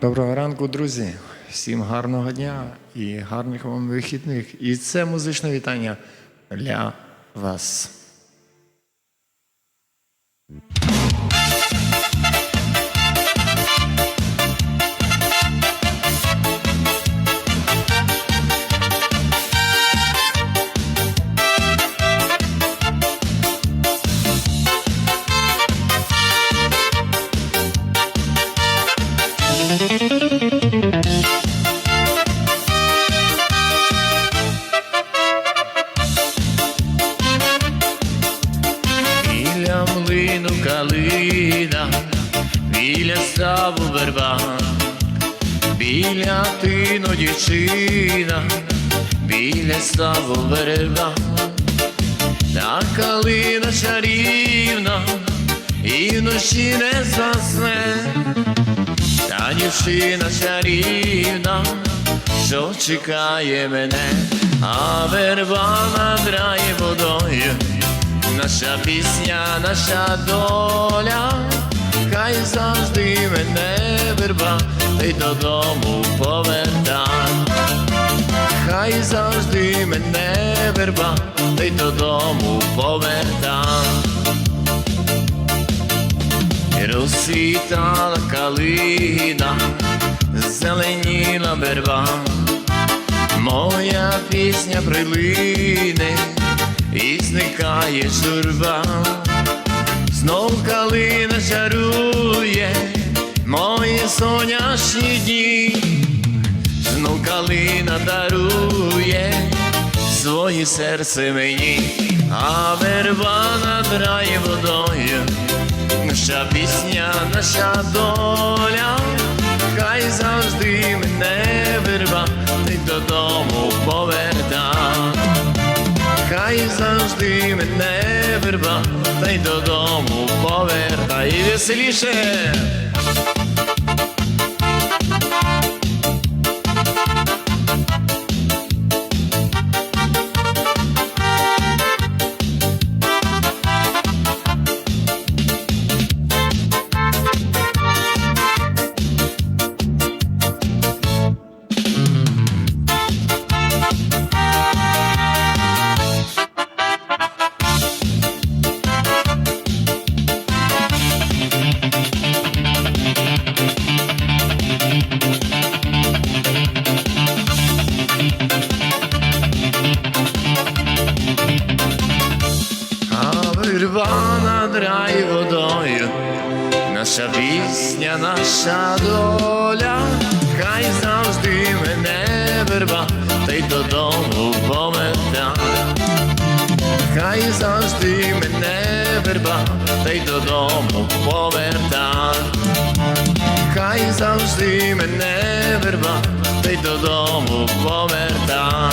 Доброго ранку, друзі. Всім гарного дня і гарних вам вихідних. І це музичне вітання для вас. Калина, біля ставу верба, біля тину дівчина, біля ставу верба, та калина чарівна, і вночі не засне, та дівчина чарівна, що чекає мене, а верба набирає водою. Наша пісня, наша доля, хай завжди мене верба, й додому поверта. Хай завжди мене верба, й додому поверта. Розсвітала калина, зеленіла верба, моя пісня прилине і зникає журба, знов калина чарує мої сонячні дні, знов калина дарує своє серце мені, а верба набирає водою, наша пісня, наша доля, завжди мене верба, та й додому поверта і веселіше. Верба рай водою, наша пісня, наша доля, хай завжди мене верба, та й додому помета. Хай завжди мене верба, та й додому поверта. Хай завжди мене верба, та й додому поверта.